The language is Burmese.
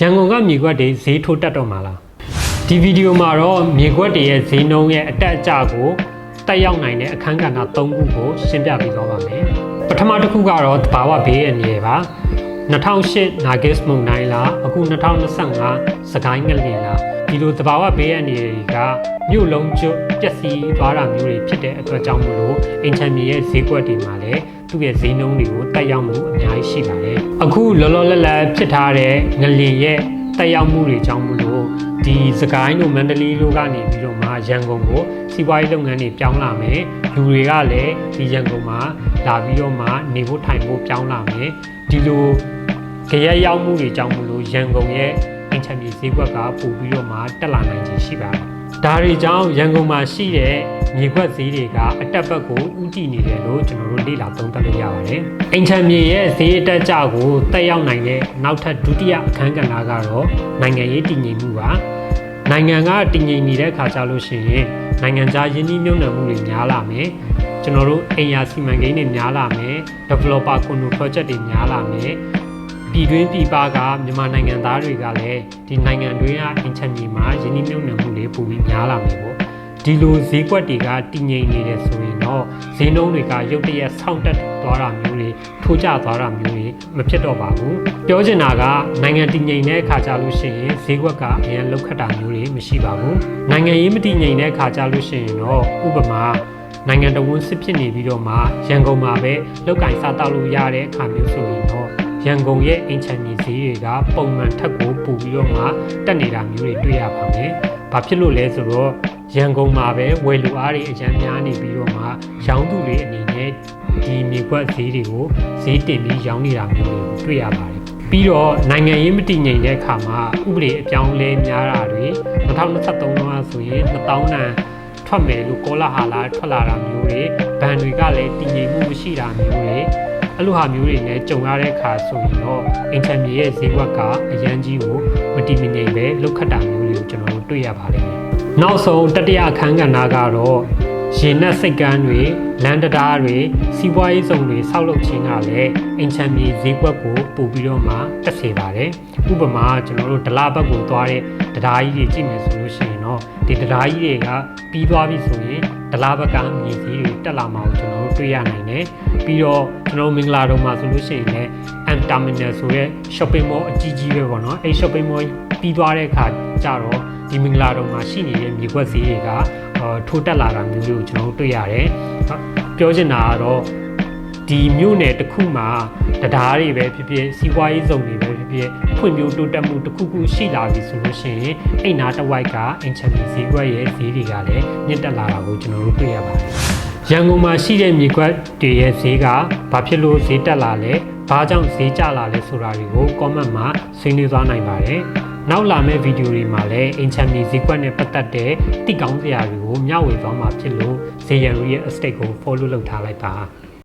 ရန်ကုန်ကမြေကွက်တွေဈေးထိုးတက်တော့မှာလားဒီဗီဒီယိုမှာတော့မြေကွက်တွေရဲ့ဈေးနှုန်းရဲ့အတက်အကျကိုတက်ရောက်နိုင်တဲ့အခန်းကဏ္ဍ၃ခုကိုရှင်းပြပေးသွားပါမယ်ပထမတစ်ခုကတော့တဘာဝဘေးအန္တရာယ်ပါ2008နာဂစ်မုန်တိုင်းလားအခု2025စကိုင်းငလင်လား ဒီလိုတဘာဝဘေးအန္တရာယ်တွေကမြို့လုံးကျွတ်ပျက်စီးသွားတာမျိုးတွေဖြစ်တဲ့အတွက်ကြောင့်မလို့အင်ချမ်မြေရဲ့ဈေးကွက်တွေမှာလည်းသူ့ရဲ့ဈေးနှုန်းတွေကိုတက်ရောက်မှုအများကြီးရှိပါတယ်အခုလောလောလတ်လတ်ဖြစ်ထားတဲ့ငလင်ရဲ့တက်ရောက်မှုတွေကြောင့်မလို့ဒီစကိုင်းတို့မန္တလေးတို့ကနေပြီးတော့မှရန်ကုန်ကိုစီးပွားရေးလုပ်ငန်းတွေပြောင်းလာမယ်လူတွေကလည်းဒီရန်ကုန်မှာလာပြီးတော့မှနေဖို့ထိုင်ဖို့ပြောင်းလာမယ်ဒီလိုကြရက်ရောက်မှုတွေကြောင့်မလို့ရန်ကုန်ရဲ့ အင်ချမ်မြေဈေးကွက်ကပို့ပြီးတော့မှတက်လာနိုင်ခြေရှိပါတယ်ဒါတွေကြောင့်ရန်ကုန်မှာရှိတဲ့မြေကွက်ဈေးတွေကအတက်ဘက်ကိုဥတည်နေတယ်လို့ကျွန်တော်တို့လေ့လာသုံးသပ်လို့ရပါတယ်။အင်ချမ်မြေရဲ့ဈေးအတက်ကြကိုတက်ရောက်နိုင်တဲ့နောက်ထပ်ဒုတိယအခန်းကဏ္ဍကတော့နိုင်ငံရေးတည်ငြိမ်မှုပါ။နိုင်ငံကတည်ငြိမ်နေတဲ့ခါကြလို့ရှိရင်နိုင်ငံခြားယင်းနှိမ့်မြုံနယ်မှုတွေများလာမယ်။ကျွန်တော်တို့အိမ်ယာစီမံကိန်းတွေများလာမယ်။ developer condo project တွေများလာမယ်။ ပြည်တွင်းပြည်ပကမြန်မာနိုင်ငံသားတွေကလည်းဒီနိုင်ငံတွင်းကအင်ချမ်မြေမှာယင်းနှိမ့်မြုံနယ်မှုတွေပိုပြီးများလာမယ်ပေါ့။ဒီလိုဈေးကွက်တွေကတည်ငြိမ်နေတယ်ဆိုရင်တော့ဈေးနှုန်းတွေကရုတ်တရက်ဆောင့်တက်သွားတာမျိုးတွေထိုးကျသွားတာမျိုးတွေမဖြစ်တော့ပါဘူးပြောချင်တာကနိုင်ငံတည်ငြိမ်တဲ့အခါကြလို့ရှိရင်ဈေးကွက်ကအရင်လောက်ခတ်တာမျိုးတွေမရှိပါဘူးနိုင်ငံရေးမတည်ငြိမ်တဲ့အခါကြလို့ရှိရင်တော့ဥပမာနိုင်ငံတော်ဝန်စစ်ဖြစ်နေပြီးတော့မှရန်ကုန်မှာပဲလောက်ကင်စားတောက်လို့ရတဲ့အခါမျိုးဆိုရင်တော့ ရန်ကုန်ရဲ့အင်ချန်မြေဈေးတွေကပုံမှန်ထက်ကိုပိုပြီးတော့မှတက်နေတာမျိုးတွေတွေ့ရပါမယ်။ဘာဖြစ်လို့လဲဆိုတော့ရန်ကုန်မှာပဲဝယ်လူအားတွေအကျန်းများနေပြီးတော့မှရောင်းသူတွေအနေနဲ့ဒီမြေကွက်ဈေးတွေကိုဈေးတင်ပြီးရောင်းနေတာမျိုးတွေကိုတွေ့ရပါတယ်။ပြီးတော့နိုင်ငံရေးမတည်ငြိမ်တဲ့အခါမှာဥပဒေအပြောင်းလဲများတာတွေ2023တုန်းကဆိုရင်1000တန်ထွက်မယ်လို့ကောလာဟာလာထွက်လာတာမျိုးတွေဘဏ်တွေကလည်းတည်ငြိမ်မှုမရှိတာမျိုးတွေ အဲ့လိုဟာမျိုးတွေနဲ့ကြုံရတဲ့အခါဆိုရင်တော့အင်ချမ်မြေရဲ့ဈေးကွက်ကအရန်ကြီးကိုမတည်မငြိမ်ပဲလုတ်ခတ်တာမျိုးတွေကိုကျွန်တော်တို့တွေ့ရပါလိမ့်မယ်။နောက်ဆုံးတတိယအခန်းကဏ္ဍကတော့ရေနက်စိတ်ကမ်းတွေလမ်းတရားတွေစီးပွားရေးစုံတွေဆောက်လုပ်ခြင်းကလည်းအင်ချမ်မြေဈေးကွက်ကိုပို့ပြီးတော့မှတက်စေပါတယ်။ဥပမာကျွန်တော်တို့ဒလာဘက်ကိုသွားတဲ့တရားကြီးတွေကြည့်မယ်ဆိုလို့ရှိရင်တော့ ဒီတရားကြီးတွေကပြီးသွားပြီဆိုရင်ဒလာဘက်ကမြေဈေးတွေတက်လာမှာကိုကျွန်တော်တို့တွေ့ရနိုင်တယ်။ပြီးတော့ကျွန်တော်မင်္ဂလာတုံမှာဆိုလို့ရှိရင်လည်း M Terminal ဆိုတဲ့ shopping mall အကြီးကြီးပဲပေါ့နော်။အဲ shopping mall ပြီးသွားတဲ့အခါကျတော့ဒီမင်္ဂလာတုံမှာရှိနေတဲ့မြေကွက်ဈေးတွေကအာထိုးတက်လာတာမျိုးတွေကိုကျွန်တော်တို့တွေ့ရတယ်။ပြောချင်တာကတော့ ဒီမြို့နယ်တစ်ခုမှာတရားတွေပဲဖြစ်ဖြစ်စီးပွားရေးစုံတွေပဲဖြစ်ဖြစ်ဖွံ့ဖြိုးတိုးတက်မှုတစ်ခုခုရှိလာပြီဆိုလို့ရှိရင်အိမ်နာတစ်ဝိုက်ကအင်ချန်ပီဈေးကွက်ရဲ့ဈေးတွေကလည်းမြင့်တက်လာတာကိုကျွန်တော်တို့တွေ့ရပါတယ်။ရန်ကုန်မှာရှိတဲ့မြေကွက်တွေရဲ့ဈေးကဘာဖြစ်လို့ဈေးတက်လာလဲ။ဘာကြောင့်ဈေးကျလာလဲဆိုတာတွေကို comment မှာဆွေးနွေးသွားနိုင်ပါတယ်။နောက်လာမယ့်ဗီဒီယိုတွေမှာလည်းအင်ချမ်မီဈေးကွက်နဲ့ပတ်သက်တဲ့တိကောင်းစရာတွေကိုမျှဝေသွားမှာဖြစ်လို့ဇေယျရူရဲ့ estate ကို follow လုပ်ထားလိုက်ပါ